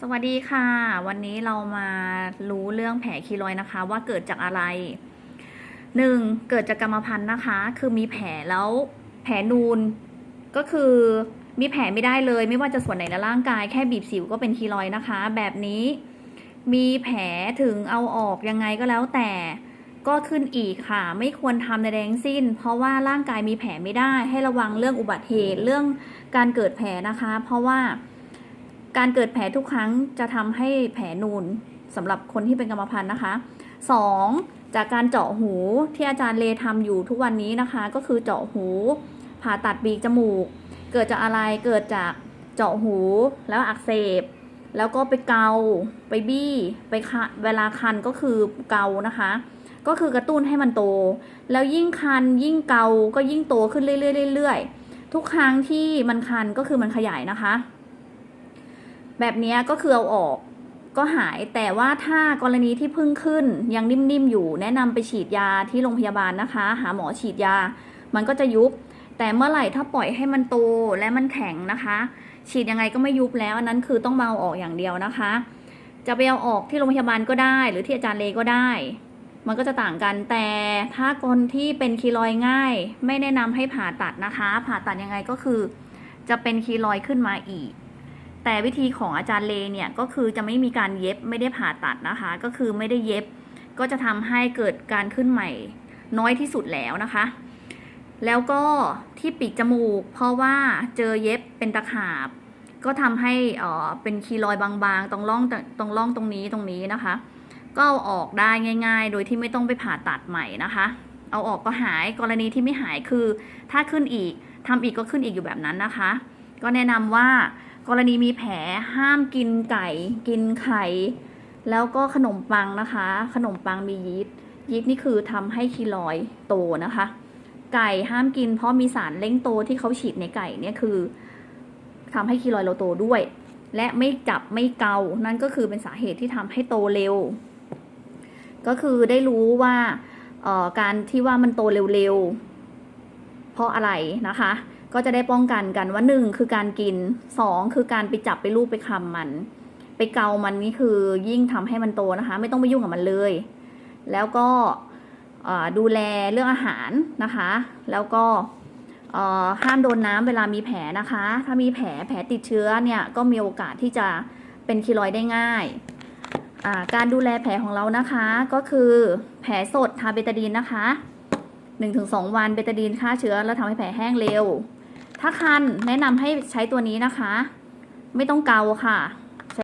สวัสดีค่ะ วันนี้เรามารู้เรื่องแผลคีรอยนะคะ ว่าเกิดจากอะไรหนึ่งเกิดจากกรรมพันธุ์นะคะ คือมีแผลแล้วแผลนูนก็คือมีแผลไม่ได้เลย ไม่ว่าจะส่วนไหนในร่างกายแค่บีบสิวก็เป็นคีรอยนะคะ แบบนี้มีแผลถึงเอาออกยังไงก็แล้วแต่ก็ขึ้นอีกค่ะ ไม่ควรทำในแดงสิ้น เพราะว่าร่างกายมีแผลไม่ได้ให้ระวังเรื่องอุบัติเหตุเรื่องการเกิดแผลนะคะ เพราะว่า การเกิดแผลทุกครั้งจะทำให้แผลนูนสำหรับคนที่เป็นกรรมพันธุ์นะคะ 2. จากการเจาะหูที่อาจารย์เลทำอยู่ทุกวันนี้นะคะ ก็คือเจาะหูผ่าตัดปีกจมูก เกิดจากอะไรเกิดจากเจาะหูแล้วอักเสบ แล้วก็ไปเกาไปบี้ไปคะเวลาคันก็คือเกานะคะ ก็คือกระตุ้นให้มันโต แล้วยิ่งคันยิ่งเกาก็ยิ่งโตขึ้นเรื่อยๆเรื่อยๆทุกครั้งที่มันคันก็คือมันขยายนะคะ แบบนี้ก็คือเอาออกก็หายแต่ว่าถ้ากรณีที่เพิ่งขึ้นยังนิ่มๆ อยู่แนะนำไปฉีดยาที่โรงพยาบาลนะคะ หาหมอฉีดยา มันก็จะยุบ แต่เมื่อไหร่ถ้าปล่อยให้มันโตและมันแข็งนะคะ ฉีดยังไงก็ไม่ยุบแล้วอันนั้นคือต้องเอาออกอย่างเดียวนะคะ จะไปเอาออกที่โรงพยาบาลก็ได้ หรือที่อาจารย์เลก็ได้ มันก็จะต่างกันแต่ถ้าคนที่เป็นคีรอยง่าย ไม่แนะนำให้ผ่าตัดนะคะ ผ่าตัดยังไงก็คือ จะเป็นคีรอยขึ้นมาอีก แต่วิธีของอาจารย์เลเนี่ยก็คือจะไม่มีการเย็บไม่ได้ผ่าตัดนะคะ ก็คือไม่ได้เย็บก็จะทำให้เกิดการขึ้นใหม่น้อยที่สุดแล้วนะคะ แล้วก็ที่ปีกจมูก เพราะว่าเจอเย็บเป็นตะขาบ ก็ทำให้อ่อเป็นคีรอยบางๆตรงร่องตรงร่องตรงนี้ตรงนี้นะคะ ก็เอาออกได้ง่าย ๆ โดยที่ไม่ต้องไปผ่าตัดใหม่นะคะ เอาออกก็หายกรณีที่ไม่หายคือ ถ้าขึ้นอีกทำอีกก็ขึ้นอีกอยู่แบบนั้นนะคะ ก็แนะนำว่า กรณีมีแผลห้ามกินไก่ กินไข่ แล้วก็ขนมปังนะคะ ขนมปังมียีสต์ยีสต์นี่คือทำให้คีลอยโตนะคะ ไก่ห้ามกินเพราะมีสารเร่งโตที่เขาฉีดในไก่เนี่ยคือทำให้คีลอยเราโตด้วย และไม่จับไม่เกา นั่นก็คือเป็นสาเหตุที่ทำให้โตเร็ว ก็คือได้รู้ว่าการที่ว่ามันโตเร็วๆเพราะอะไรนะคะ ก็จะได้ป้องกันกันว่าหนึ่งคือการกินสองคือการไปจับไปลูบไปคำมัน ไปเกามันนี่คือยิ่งทำให้มันโตนะคะ ไม่ต้องไปยุ่งกับมันเลย แล้วก็ดูแลเรื่องอาหารนะคะ แล้วก็ห้ามโดนน้ำเวลามีแผลนะคะ ถ้ามีแผลแผลติดเชื้อเนี่ยก็มีโอกาสที่จะเป็นคีรอยด์ได้ง่ายการดูแลแผลของเรานะคะก็คือแผลสดทาเบตาดีนนะคะ 1-2 วันเบตาดีนฆ่าเชื้อแล้วทำให้แผลแห้งเร็ว ถ้าคันแนะนำให้ใช้ตัวนี้นะคะ ไม่ต้องเกาค่ะ